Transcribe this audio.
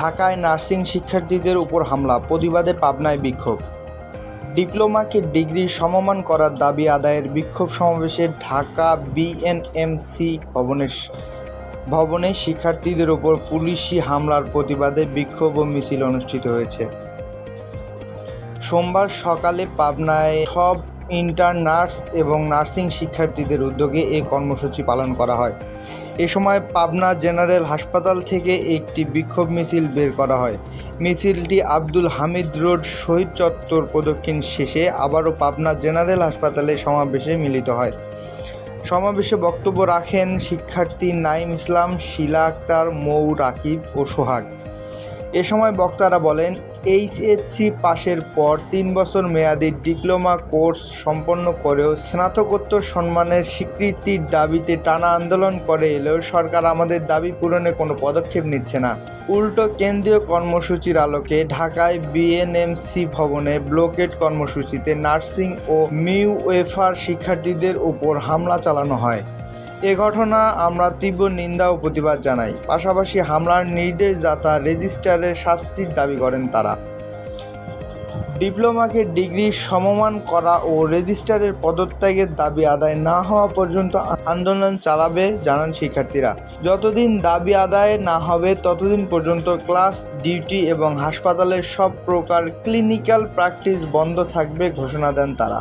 ঢাকায় নার্সিং শিক্ষার্থীদের উপর হামলা, প্রতিবাদে পাবনায় বিক্ষোভ। ডিপ্লোমাকে ডিগ্রি সমমান করার দাবি আদায়ের বিক্ষোভ সমাবেশে ঢাকা বিএনএমসি ভবনের ভবনে শিক্ষার্থীদের ওপর পুলিশি হামলার প্রতিবাদে বিক্ষোভ ও মিছিল অনুষ্ঠিত হয়েছে। সোমবার সকালে পাবনায় সব ইন্টার্ন নার্স এবং নার্সিং শিক্ষার্থীদের উদ্যোগে এই কর্মসূচি পালন করা হয়। এ সময় পাবনা জেনারেল হাসপাতাল থেকে একটি বিক্ষোভ মিছিল বের করা হয়। মিছিলটি আব্দুল হামিদ রোড শহীদ চত্বর প্রদক্ষিণ শেষে আবারও পাবনা জেনারেল হাসপাতালে সমাবেশে মিলিত হয়। সমাবেশে বক্তব্য রাখেন শিক্ষার্থী নাইম ইসলাম, শিলা আক্তার, মৌ রাকিব ও সোহাগ। এ সময় বক্তারা বলেন এইচএসসি পাশের পর তিন বছর মেয়াদি ডিপ্লোমা কোর্স সম্পন্ন করেও স্নাতকোত্তর সম্মানের স্বীকৃতির দাবিতে টানা আন্দোলন করে এলেও সরকার আমাদের দাবি পূরণে কোনো পদক্ষেপ নিচ্ছে না। উল্টো কেন্দ্রীয় কর্মসূচির আলোকে ঢাকায় বিএনএমসি ভবনে ব্লকেট কর্মসূচিতে নার্সিং ও মিউএফআর শিক্ষার্থীদের উপর হামলা চালানো হয়। এ ঘটনা আমরা তীব্র নিন্দা ও প্রতিবাদ জানাই। পাশাপাশি হামলার নির্দেশদাতা রেজিস্ট্রারের শাস্তির দাবি করেন তারা। ডিপ্লোমাকে ডিগ্রি সমমান করা ও রেজিস্ট্রারের পদত্যাগের দাবি আদায় না হওয়া পর্যন্ত আন্দোলন চালাবে জানান শিক্ষার্থীরা। যতদিন দাবি আদায় না হবে, ততদিন পর্যন্ত ক্লাস, ডিউটি এবং হাসপাতালের সব প্রকার ক্লিনিক্যাল প্র্যাকটিস বন্ধ থাকবে ঘোষণা দেন তারা।